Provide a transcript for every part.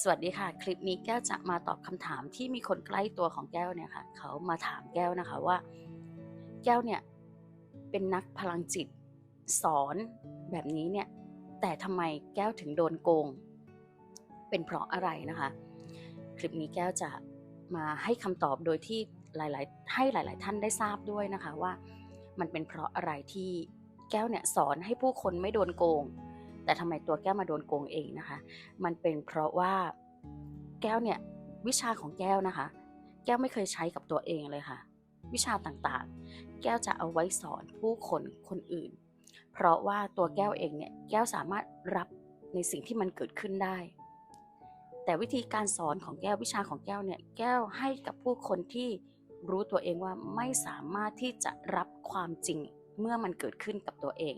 สวัสดีค่ะ คลิปนี้แก้วจะมาตอบคำถามที่มีคนใกล้ตัวของแก้วเนี่ยค่ะเขามาถามแก้วนะคะว่า แก้วเนี่ยเป็นนักพลังจิต สอนแบบนี้เนี่ยแต่ทำไมแก้วถึงโดนโกง เป็นเพราะอะไรนะคะ คลิปนี้แก้วจะมาให้คำตอบโดยที่หลายๆ ให้หลาย ๆ ท่านได้ทราบด้วยนะคะว่า มันเป็นเพราะอะไรที่แก้วเนี่ยสอนให้ผู้คนไม่โดนโกง แต่ทำไมตัวแก้วมาโดนโกงเองนะคะ มันเป็นเพราะว่าแก้วเนี่ยวิชาของแก้วนะคะ แก้วไม่เคยใช้กับตัวเองเลยค่ะ วิชาต่างๆ แก้วจะเอาไว้สอนผู้คนคนอื่น เพราะว่าตัวแก้วเองเนี่ยแก้วสามารถรับในสิ่งที่มันเกิดขึ้นได้ แต่วิธีการสอนของแก้ววิชาของแก้วเนี่ยแก้วให้กับผู้คนที่รู้ตัวเองว่าไม่สามารถที่จะรับความจริงเมื่อมันเกิดขึ้นกับตัวเอง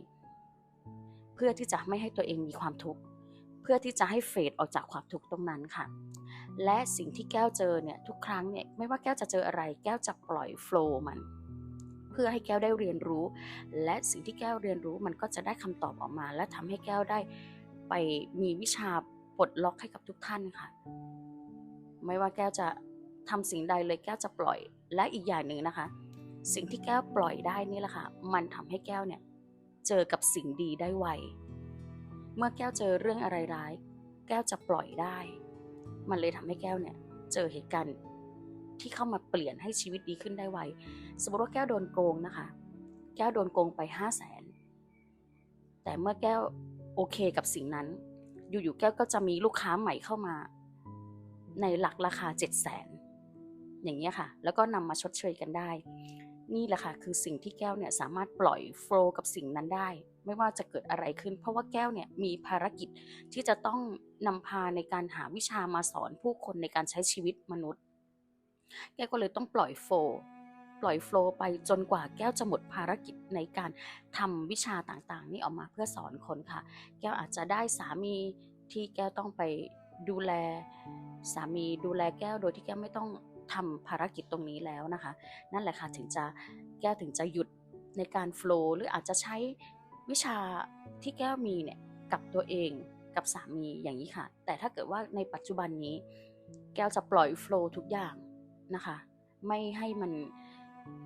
เพื่อที่จะไม่ให้ตัวเองมีความทุกข์เพื่อที่จะให้เฟดออกจากความทุกข์ตรงนั้นค่ะ และสิ่งที่แก้วเจอเนี่ยทุกครั้งเนี่ยไม่ว่าแก้วจะเจออะไร แก้วจะปล่อยโฟล์มัน เพื่อให้แก้วได้เรียนรู้ และสิ่งที่แก้วเรียนรู้มันก็จะได้คำตอบออกมา และทำให้แก้วได้ไปมีวิชาปลดล็อกให้กับทุกท่านค่ะ ไม่ว่าแก้วจะทำสิ่งใดเลยแก้วจะปล่อย และอีกอย่างหนึ่งนะคะ สิ่งที่แก้วปล่อยได้นี่แหละค่ะ มันทำให้แก้วเนี่ย เจอกับสิ่งดีได้ไว เมื่อแก้วเจอเรื่องอะไรร้าย แก้วจะปล่อยได้ มันเลยทำให้แก้วเนี่ย เจอเหตุการณ์ที่เข้ามาเปลี่ยนให้ชีวิตดีขึ้นได้ไว สมมติว่าแก้วโดนโกงนะคะ แก้วโดนโกงไปห้าแสน แต่เมื่อแก้วโอเคกับสิ่งนั้น อยู่ๆแก้วก็จะมีลูกค้าใหม่เข้ามา ในหลักราคาเจ็ดแสนอย่างเงี้ยค่ะ แล้วก็นำมาชดเชยกันได้ นี่แหละค่ะคือสิ่งที่แก้วเนี่ยสามารถปล่อยโฟลกับสิ่งนั้นได้ ไม่ว่าจะเกิดอะไรขึ้น เพราะว่าแก้วเนี่ยมีภารกิจที่จะต้องนำพาในการหาวิชามาสอนผู้คนในการใช้ชีวิตมนุษย์ แก้วก็เลยต้องปล่อยโฟลปล่อยโฟลไปจนกว่าแก้วจะหมดภารกิจในการทำวิชาต่างๆ นี่ออกมาเพื่อสอนคนค่ะ แก้วอาจจะได้สามีที่แก้วต้องไปดูแล สามีดูแลแก้วโดยที่แก้วไม่ต้อง ทำภารกิจตรงนี้แล้วนะคะ นั่นแหละค่ะถึงจะแก้วถึงจะหยุดในการโฟล์หรืออาจจะใช้วิชาที่แก้วมีเนี่ยกับตัวเองกับสามีอย่างนี้ค่ะ แต่ถ้าเกิดว่าในปัจจุบันนี้ แก้วจะปล่อยโฟล์ทุกอย่างนะคะ ไม่ให้มัน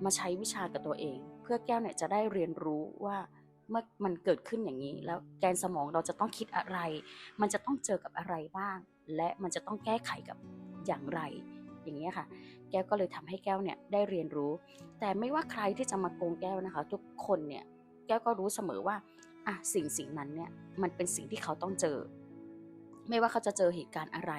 มาใช้วิชากับตัวเอง เพื่อแก้วเนี่ยจะได้เรียนรู้ว่าเมื่อมันเกิดขึ้นอย่างนี้ แล้วแกนสมองเราจะต้องคิดอะไร มันจะต้องเจอกับอะไรบ้าง และมันจะต้องแก้ไขกับอย่างไร อย่างนี้ยค่ะ แก้วก็เลยทำให้แก้วเนี่ยได้เรียนรู้ แต่ไม่ว่าใครที่จะมาโกงแก้วนะคะ ทุกคนเนี่ยแก้วก็รู้เสมอว่าอะสิ่งสิ่งนั้นเนี่ยมันเป็นสิ่งที่เขาต้องเจอ ไม่ว่าเขาจะเจอเหตุการณ์อะไร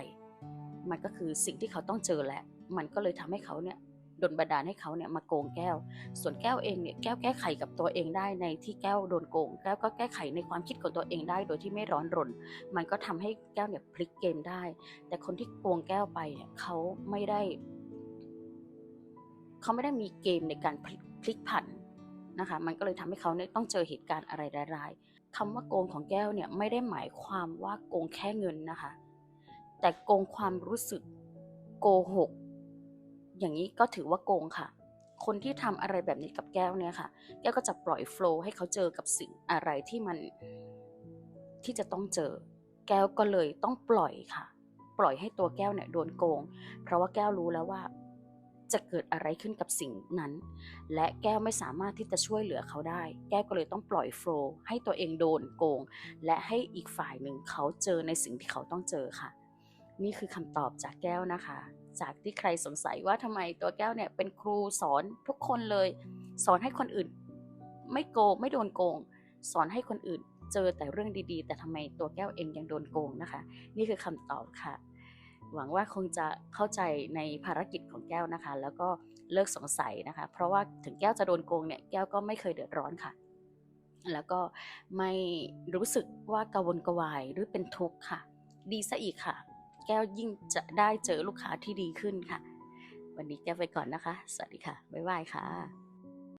มันก็คือสิ่งที่เขาต้องเจอแหละ มันก็เลยทำให้เขาเนี่ย ดนบันดาลให้เขาเนี่ยมาโกงแก้ว ส่วนแก้วเองเนี่ยแก้วแก้ไขกับตัวเองได้ในที่แก้วโดนโกง แก้วก็แก้ไขในความคิดของตัวเองได้ โดยที่ไม่ร้อนรน มันก็ทำให้แก้วเนี่ยพลิกเกมได้ แต่คนที่โกงแก้วไปเนี่ยเขาไม่ได้ เขาไม่ได้มีเกมในการพลิกพลิกผันนะคะ มันก็เลยทำให้เขาเนี่ยต้องเจอเหตุการณ์อะไรร้ายๆคำว่าโกงของแก้วเนี่ยไม่ได้หมายความว่าโกงแค่เงินนะคะ แต่โกงความรู้สึกโกหก อย่างนี้ก็ถือว่าโกงค่ะ คนที่ทำอะไรแบบนี้กับแก้วเนี่ยค่ะ แก้วก็จะปล่อยโฟล์ให้เขาเจอกับสิ่งอะไรที่มันที่จะต้องเจอ แก้วก็เลยต้องปล่อยค่ะ ปล่อยให้ตัวแก้วเนี่ยโดนโกง เพราะว่าแก้วรู้แล้วว่าจะเกิดอะไรขึ้นกับสิ่งนั้น และแก้วไม่สามารถที่จะช่วยเหลือเขาได้ แก้วก็เลยต้องปล่อยโฟล์ให้ตัวเองโดนโกง และให้อีกฝ่ายหนึ่งเขาเจอในสิ่งที่เขาต้องเจอค่ะ นี่คือคำตอบจากแก้วนะคะ จากที่ใครสงสัยว่าทำไมตัวแก้วเนี่ยเป็นครูสอนทุกคนเลย สอนให้คนอื่น ไม่โกงไม่โดนโกง สอนให้คนอื่นเจอแต่เรื่องดีๆ แต่ทำไมตัวแก้วเองยังโดนโกงนะคะ นี่คือคำตอบค่ะ หวังว่าคงจะเข้าใจในภารกิจของแก้วนะคะ แล้วก็เลิกสงสัยนะคะ เพราะว่าถึงแก้วจะโดนโกงเนี่ยแก้วก็ไม่เคยเดือดร้อนค่ะ แล้วก็ไม่รู้สึกว่ากระวนกระวายหรือเป็นทุกข์ค่ะ ดีซะอีกค่ะ แก้วยิ่งจะได้เจอลูกค้าที่ดีขึ้นค่ะ วันนี้แก้วไปก่อนนะคะ สวัสดีค่ะ บ๊ายบายค่ะ